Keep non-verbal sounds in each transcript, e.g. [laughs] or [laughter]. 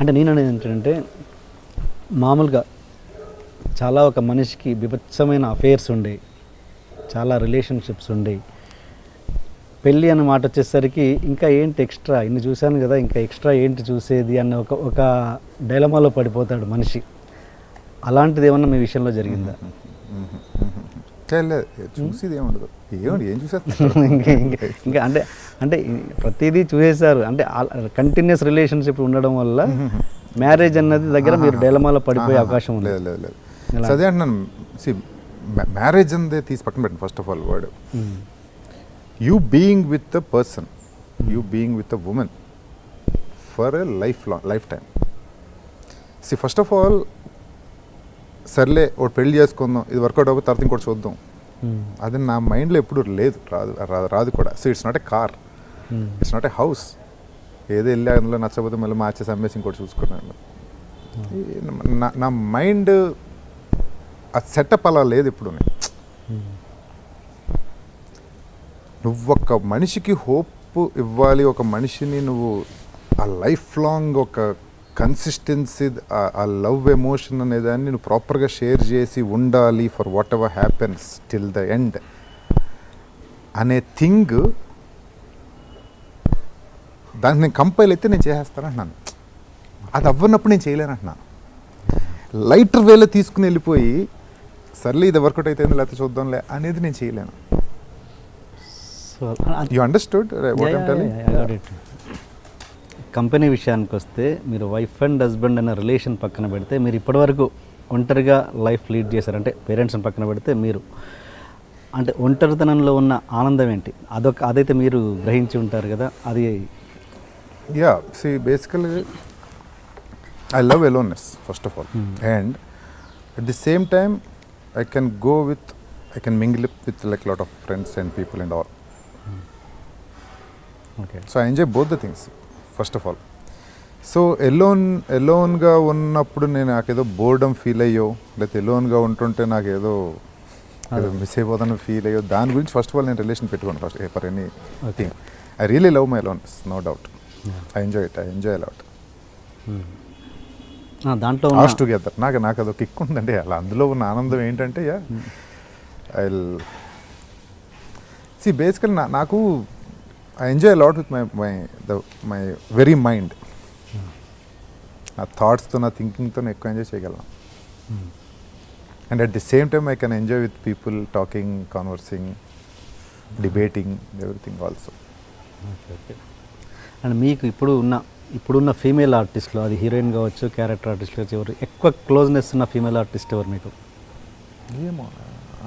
అంటే నేను అనేది ఏంటంటే మామూలుగా చాలా ఒక మనిషికి బిభత్సమైన అఫేర్స్ ఉండేవి చాలా రిలేషన్షిప్స్ ఉండేవి పెళ్ళి అన్న మాట వచ్చేసరికి ఇంకా ఏంటి ఎక్స్ట్రా ఇన్ని చూశాను కదా ఇంకా ఎక్స్ట్రా ఏంటి చూసేది అన్న ఒక ఒక డైలమాలో పడిపోతాడు మనిషి. అలాంటిది ఏమన్నా మీ విషయంలో జరిగిందా? లేదు. చూసేది ఏముండదు ఏం చూసేస్తారు ఇంకా అంటే అంటే ప్రతిదీ చూసేశారు. అంటే కంటిన్యూస్ రిలేషన్షిప్ ఉండడం వల్ల మ్యారేజ్ అన్నది దగ్గర మీరు డైలమాలో పడిపోయే అవకాశం ఉంది. లేదు లేదు లేదు. అదే అంటున్నాను. సి మ్యారేజ్ అందే తీసి పక్కన పెట్టండి first of all word. You being with the person you being with the women for a life long life time see first of all సర్లే ఒకటి పెళ్ళి చేసుకుందాం ఇది వర్కౌట్ అవ్వదు తర్వాత ఇంకోటి చూద్దాం. అది నా మైండ్లో ఎప్పుడు లేదు రాదు రాదు- రాదు కూడా. So it's not a car. It's not a house ఏదో వెళ్ళి అందులో నచ్చకపోతే మళ్ళీ మార్చేసి అమ్మేసి ఇంకోటి చూసుకున్నాను. నా- నా మైండ్ ఆ సెటప్ అలా లేదు ఇప్పుడు. నువ్వు ఒక మనిషికి హోప్ ఇవ్వాలి ఒక మనిషిని నువ్వు ఆ లైఫ్ లాంగ్ ఒక కన్సిస్టెన్సీ ఆ లవ్ ఎమోషన్ అనే దాన్ని నువ్వు ప్రాపర్గా షేర్ చేసి ఉండాలి for whatever happens till the end అనే థింగ్ దాన్ని నేను కంపైల్ అయితే నేను చేసేస్తానంటున్నాను. అది అవ్వనప్పుడు నేను చేయలేను అంటున్నాను లైటర్ వేలో తీసుకుని వెళ్ళిపోయి సర్లే ఇది వర్కౌట్ అయితే లేకపోతే చూద్దాంలే అనేది నేను చేయలేను. You understood what Yeah, I'm yeah, telling yeah, I got it. Company విషయానికి వస్తే మీరు వైఫ్ అండ్ హస్బెండ్ అనే రిలేషన్ పక్కన పెడితే మీరు ఇప్పటివరకు ఒంటరిగా లైఫ్ లీడ్ చేశారు. అంటే పేరెంట్స్ని పక్కన పెడితే మీరు. అంటే ఒంటరితనంలో ఉన్న ఆనందం ఏంటి? అదొక అదైతే మీరు గ్రహించి ఉంటారు కదా అది yeah see basically I love aloneness first of all. And at the same time I can go with I can mingle with like lot of friends and people and all okay so I enjoy both the things first of all so alone ఎలోన్గా ఉన్నప్పుడు నేను నాకేదో boredom feel అయ్యో లేకపోతే ఎలోన్గా ఉంటుంటే నాకేదో ఏదో miss అయిపోతాను feel అయ్యో దాని గురించి ఫస్ట్ ఆఫ్ ఆల్ నేను రిలేషన్ పెట్టుకోను first for anything I really love my alone no doubt I enjoy it I enjoy a lot దాంట్లో ఆస్ టుగెదర్ నాకు నాకు అదొక కిక్ ఉందండి. అలా అందులో ఉన్న ఆనందం ఏంటంటే యా ఐ సి బేసికల్ నాకు I enjoy lot with my my the my very mind నా థాట్స్తో నా థింకింగ్తో ఎక్కువ ఎంజాయ్ చేయగలను. And at the same time I can enjoy with people talking conversing debating everything also and మీకు ఇప్పుడు ఉన్న ఇప్పుడున్న ఫీమేల్ ఆర్టిస్ట్లో అది హీరోయిన్ కావచ్చు క్యారెక్టర్ ఆర్టిస్ట్ కావచ్చు ఎవరు ఎక్కువ క్లోజ్నెస్ ఉన్న ఫీమేల్ ఆర్టిస్ట్ ఎవరు మీకు? ఏమో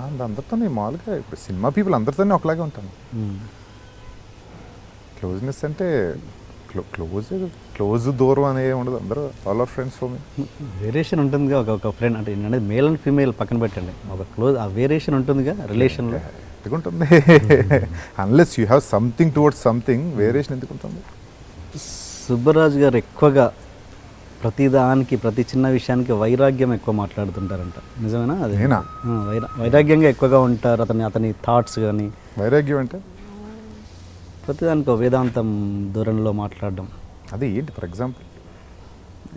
అంద- అందరితో నేను మామూలుగా ఇప్పుడు సినిమా పీపుల్ అందరితోనే ఒకలాగే ఉంటాను. క్లోజ్నెస్ అంటే క్లో క్లోజ్ క్లోజ్ దూరం అనేది ఉండదు. అందరూ all are friends for me variation ఉంటుందిగా ఒక ఒక ఫ్రెండ్ అంటే అనేది మేల్ అండ్ ఫీమేల్ పక్కన పెట్టండి. ఒక క్లోజ్ ఆ వేరియేషన్ ఉంటుందిగా రిలేషన్లో ఎందుకు ఉంటుంది unless you have something towards something variation ఎందుకు ఉంటుంది సుబ్బరాజు గారు ఎక్కువగా ప్రతి దానికి ప్రతి చిన్న విషయానికి వైరాగ్యం ఎక్కువ మాట్లాడుతుంటారంట. నిజమేనా? అది. నేనా? ఆ, వైరా వైరాగ్యంగా ఎక్కువగా ఉంటారు అతని అతని థాట్స్ కానీ వైరాగ్యం అంటే? ప్రతిదానికి వేదాంతం ధోరణిలో మాట్లాడడం. అదే ఏంటి? ఫర్ ఎగ్జాంపుల్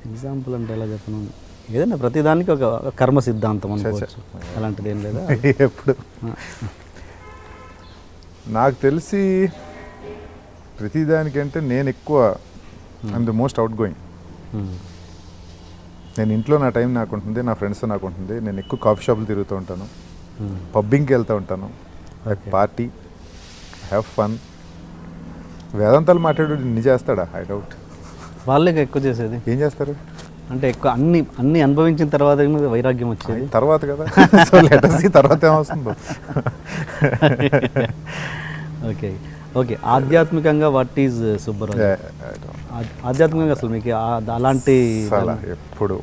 ఎగ్జాంపుల్ అంటే ఎలా చెప్పను? ఏదైనా ప్రతిదానికి ఒక కర్మ సిద్ధాంతం. అనుకోవచ్చు. అలాంటిది ఏం లేదా? [laughs] ఎప్పుడు? నాకు తెలిసి ప్రతిదానికంటే నేను ఎక్కువ I'm the most outgoing. నేను ఇంట్లో నా టైం నాకు ఉంటుంది నా ఫ్రెండ్స్ నాకు ఉంటుంది. నేను ఎక్కువ కాఫీ షాపులు తిరుగుతూ ఉంటాను. పబ్బింగ్కి వెళ్తూ ఉంటాను. పార్టీ హ్యావ్ ఫన్ వేదాంతాలు మాట్లాడు ఇన్ని చేస్తాడా? ఐ డౌట్ వాళ్ళే ఎక్కువ చేసేది. ఏం చేస్తారు? అంటే ఎక్కువ అన్ని అన్ని అనుభవించిన తర్వాత వైరాగ్యం వచ్చేది. తర్వాత కదా. [laughs] సో లెటర్స్ తర్వాత ఏమొస్తుందో ఓకే ఓకే ఆధ్యాత్మికంగా వాట్ ఈజ్ సుబ్బరాజు ఆ- ఆధ్యాత్మికంగా అసలు మీకు అలాంటి ఎప్పుడు?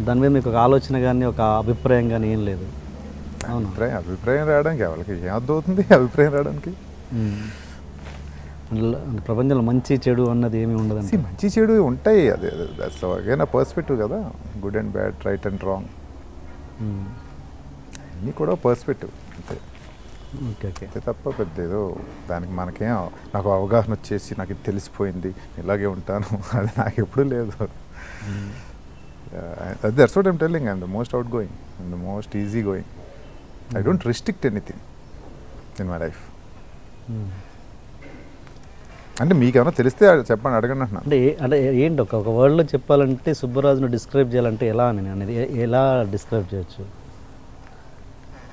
దాని మీద మీకు ఒక ఆలోచన కానీ ఒక అభిప్రాయం కానీ ఏం లేదు. అవును? అభిప్రాయం అభిప్రాయం రావడానికి వాళ్ళకి ఏం అర్థం అవుతుంది? అభిప్రాయం రావడానికి? అందులో ప్రపంచంలో మంచి చెడు అన్నది ఏమీ ఉండదండి మంచి చెడు ఉంటాయి అదే దట్స్ అగైన్ ఆ పర్స్పెక్టివ్ కదా good and bad right and wrong అన్నీ కూడా పర్స్పెక్టివ్ అంతే ఓకే ఓకే అంతే తప్ప పెద్ద ఏదో దానికి మనకేం నాకు అవగాహన వచ్చేసి నాకు ఇది తెలిసిపోయింది ఇలాగే ఉంటాను [laughs] అది నాకు ఎప్పుడూ లేదు Uh, that's what I'm telling. I'm the most outgoing. I'm the most easygoing. I don't restrict anything in my life. మ్మ్. అంటే మీకేమైనా తెలిస్తే అడ- చెప్పండి అడగండి అంటున్నాను అంటే అంటే ఏంటి ఒక ఒక వర్డ్లో చెప్పాలంటే సుబ్బరాజును డిస్క్రైబ్ చేయాలంటే ఎలా అని అనేది ఎలా డిస్క్రైబ్ చేయొచ్చు?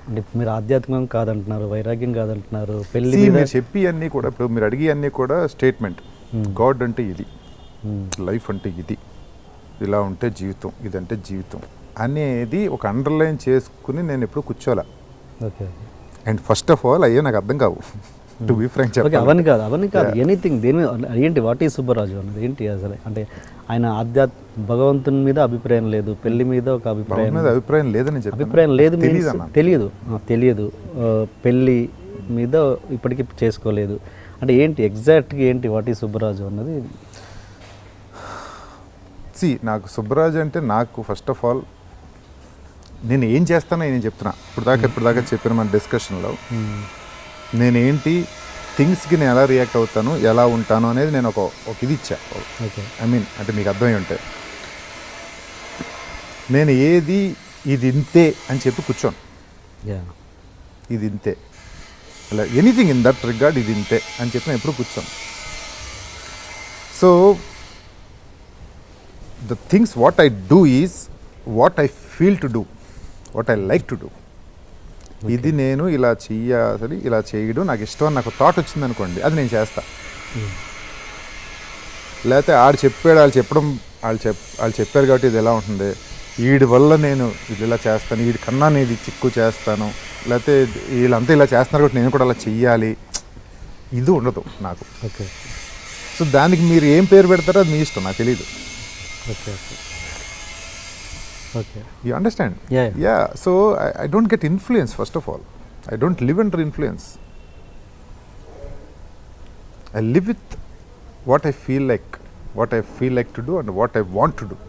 అంటే మీరు ఆధ్యాత్మికం కాదంటున్నారు వైరాగ్యం కాదంటున్నారు మీద మీరు చెప్పి అన్నీ కూడా ఇప్పుడు మీరు అడిగి అన్నీ కూడా స్టేట్మెంట్ Hmm. గాడ్ అంటే ఇది. లైఫ్ అంటే ఇది. ఇలా ఉంటే జీవితం ఇదంటే జీవితం అనేది ఒక అండర్లైన్ చేసుకుని నేను ఎప్పుడు కూర్చోలే okay and first of all అయ్యో నాకు అర్థం కావు. టు బీ ఫ్రాంక్ ఓకే అవన్నీ కాదు అవన్నీ కాదు. ఎనీథింగ్ దేని ఏంటి వాట్ ఈ సుబ్బరాజు అన్నది ఏంటి అసలు? అంటే ఆయన ఆధ్యాత్ భగవంతుని మీద అభిప్రాయం లేదు పెళ్ళి మీద ఒక అభిప్రాయం అభిప్రాయం లేదని చెప్పి అభిప్రాయం లేదు తెలియదు. తెలియదు. పెళ్ళి మీద ఇప్పటికీ చేసుకోలేదు. అంటే ఏంటి ఎగ్జాక్ట్గా ఏంటి వాట్ ఈ సుబ్బరాజు అన్నది? సి నాకు సుబ్బరాజ్ అంటే నాకు ఫస్ట్ ఆఫ్ ఆల్ నేను ఏం చేస్తానో నేను చెప్తున్నా. ఇప్పుడు దాకా ఇప్పుడు దాకా చెప్పిన మన డిస్కషన్లో నేనేంటి థింగ్స్కి నేను ఎలా రియాక్ట్ అవుతాను ఎలా ఉంటాను అనేది నేను ఒక ఒక ఇది ఇచ్చా. ఓకే. ఐ మీన్ అంటే మీకు అర్థమై ఉంటే. నేను ఏది ఇది ఇంతే అని చెప్పి కూర్చోను. ఇది ఇంతే. ఇలా ఎనీథింగ్ ఇన్ దట్ రిగార్డ్ ఇది ఇంతే అని చెప్పి నేను ఎప్పుడు కూర్చోను. So the things what I do is what I feel to do what I like to do. ఇది నేను ఇలా చెయ్యాలి ఇలా చేయడం నాకు ఇష్టం అని నాకు థాట్ వచ్చింది అనుకోండి అది నేను చేస్తా. లేకపోతే ఆడు చెప్పాడు వాళ్ళు చెప్పడం వాళ్ళు చెప్ వాళ్ళు చెప్పారు కాబట్టి ఇది ఎలా ఉంటుంది? వీడి వల్ల నేను ఇది ఇలా చేస్తాను వీడి కన్నా నేను ఇది చిక్కు చేస్తాను లేకపోతే వీళ్ళంతా ఇలా చేస్తున్నారు కాబట్టి నేను కూడా అలా చెయ్యాలి. ఇది ఉండదు నాకు. ఓకే. సో దానికి మీరు ఏం పేరు పెడతారో అది మీ ఇష్టం నాకు తెలియదు okay okay. Okay you understand Yeah, yeah so I don't get influence first of all I don't live under influence I live with what I feel like what I feel like to do and what I want to do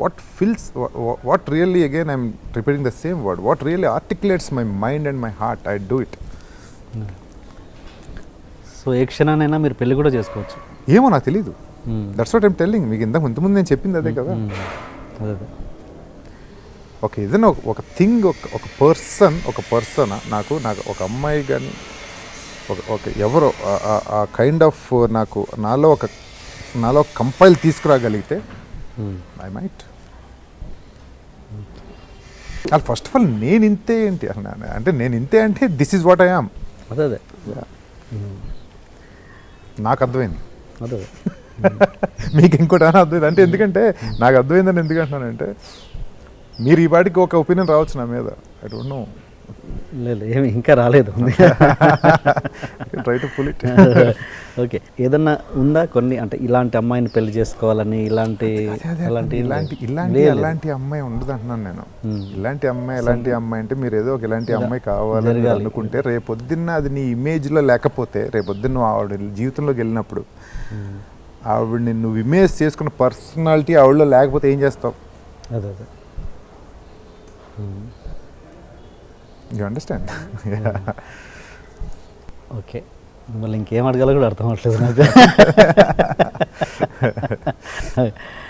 what fills wha- wha- what really again i'm repeating the same word what really articulates my mind and my heart i do it. So ఏ క్షణానైనా మీరు పెళ్ళి కూడా చేసుకోవచ్చు. ఏమో నాకు తెలియదు మ్మ్. That's what I'm telling మీకు ఇంతకు ఇంతకుముందు నేను చెప్పింది అదే కదా. మ్మ్. అదే అదే. ఒక ఏదైనా ఒక- థింగ్ ఒక ఒక పర్సన్ ఒక పర్సన్ నాకు నాకు ఒక అమ్మాయి కానీ ఒక ఒక ఎవరో ఆ- కైండ్ ఆఫ్ నాకు నాలో ఒక నాలో కంపైల్ తీసుకురాగలిగితే. ఐ మైట్ అది ఫస్ట్ ఆఫ్ ఆల్ నేను ఇంతే ఏంటి? అంటే నేను ఇంతే అంటే this is what I am అదే అదే. నాకు అర్థమైంది. అదే [laughs] మీకు ఇంకోటి అర్థమైంది. అంటే ఎందుకంటే నాకు అర్థమైందని ఎందుకు అంటున్నానంటే మీరు ఈ పాటికి ఒక ఒపీనియన్ రావచ్చు నా మీద ఐ డోంట్ నో లేదు ఏమి ఇంకా రాలేదు try to pull it okay ఏదన్నా ఉందా కొన్ని అంటే ఇలాంటి అమ్మాయిని పెళ్ళి చేసుకోవాలని ఇలాంటి అలాంటి ఇలాంటి. ఇలాంటి. అలాంటి అమ్మాయి ఉండదు అంటున్నాను నేను Hmm. ఇలాంటి అమ్మాయి ఎలాంటి అమ్మాయి అంటే మీరు ఏదో ఒక ఇలాంటి ఇలా అమ్మాయి కావాలని. అనుకుంటే రేపొద్దున్న అది నీ ఇమేజ్లో లేకపోతే రేపొద్దున్న నువ్వు ఆవిడ జీవితంలోకి వెళ్ళినప్పుడు మ్మ్. ఆవిడని నువ్వు ఇమేజ్ చేసుకున్న పర్సనాలిటీ ఆవిడలో లేకపోతే ఏం చేస్తావు అదే అదే. యూ అండర్స్టాండ్ ఓకే మిమ్మల్ని ఇంకేం అడగాలో కూడా అర్థం అవ్వట్లేదు నాకు. [laughs]